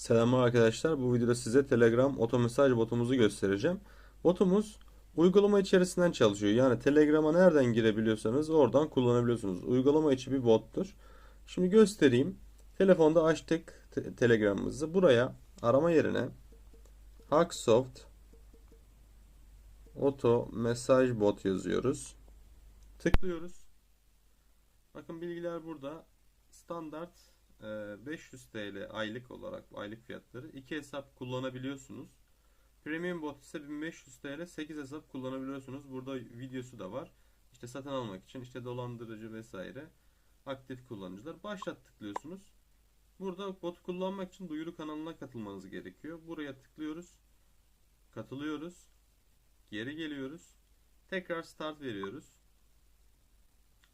Selamlar arkadaşlar. Bu videoda size Telegram otomesaj botumuzu göstereceğim. Botumuz uygulama içerisinden çalışıyor. Yani Telegram'a nereden girebiliyorsanız oradan kullanabiliyorsunuz. Uygulama içi bir bottur. Şimdi göstereyim. Telefonda açtık te- Telegram'ımızı. Buraya arama yerine Hacksoft Auto Mesaj Bot yazıyoruz. Tıklıyoruz. Bakın bilgiler burada. Standart 500 TL aylık olarak aylık fiyatları. iki hesap kullanabiliyorsunuz. Premium bot ise 1500 TL 8 hesap kullanabiliyorsunuz. Burada videosu da var. İşte satın almak için işte dolandırıcı vesaire aktif kullanıcılar. Başlat tıklıyorsunuz. Burada bot kullanmak için duyuru kanalına katılmanız gerekiyor. Buraya tıklıyoruz. Katılıyoruz. Geri geliyoruz. Tekrar start veriyoruz.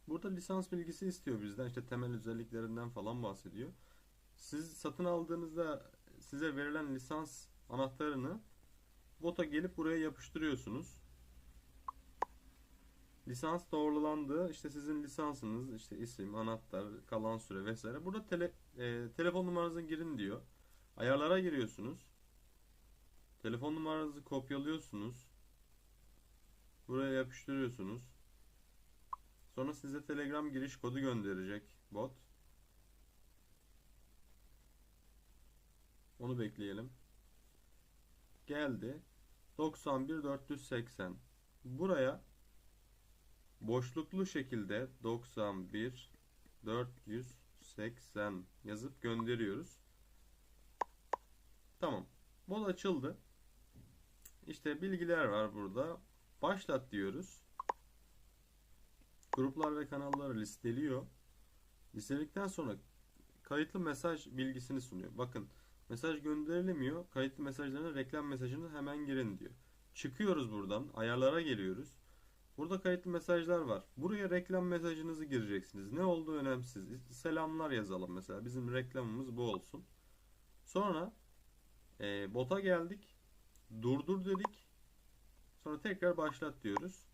Burada lisans bilgisi istiyor bizden. İşte temel özelliklerinden falan bahsediyor. Siz satın aldığınızda size verilen lisans anahtarını bota gelip buraya yapıştırıyorsunuz. Lisans doğrulandı. İşte sizin lisansınız, işte isim, anahtar, kalan süre vesaire. Burada tele, e, telefon numaranızı girin diyor. Ayarlara giriyorsunuz. Telefon numaranızı kopyalıyorsunuz. Buraya yapıştırıyorsunuz. Sonra size Telegram giriş kodu gönderecek bot. Onu bekleyelim. Geldi. 91 480. Buraya boşluklu şekilde 91 480 yazıp gönderiyoruz. Tamam. Bot açıldı. İşte bilgiler var burada. Başlat diyoruz. Gruplar ve kanalları listeliyor. Listeledikten sonra kayıtlı mesaj bilgisini sunuyor. Bakın mesaj gönderilemiyor. Kayıtlı mesajlarına reklam mesajını hemen girin diyor. Çıkıyoruz buradan. Ayarlara geliyoruz. Burada kayıtlı mesajlar var. Buraya reklam mesajınızı gireceksiniz. Ne olduğu önemsiz. Selamlar yazalım mesela. Bizim reklamımız bu olsun. Sonra e, bota geldik. Durdur dedik. Sonra tekrar başlat diyoruz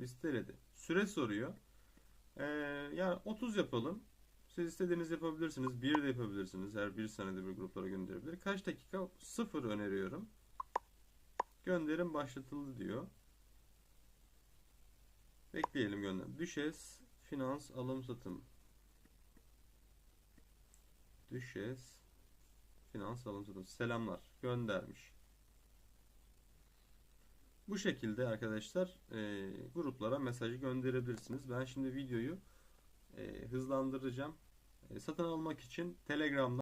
listeledi. Süre soruyor. Ee, yani 30 yapalım. Siz istediğiniz yapabilirsiniz. Bir de yapabilirsiniz. Her bir senede bir gruplara gönderebilir. Kaç dakika? Sıfır öneriyorum. Gönderim başlatıldı diyor. Bekleyelim gönder. Düşes finans alım satım. Düşes finans alım satım. Selamlar. Göndermiş. Bu şekilde arkadaşlar e, gruplara mesajı gönderebilirsiniz. Ben şimdi videoyu e, hızlandıracağım. E, satın almak için Telegram'dan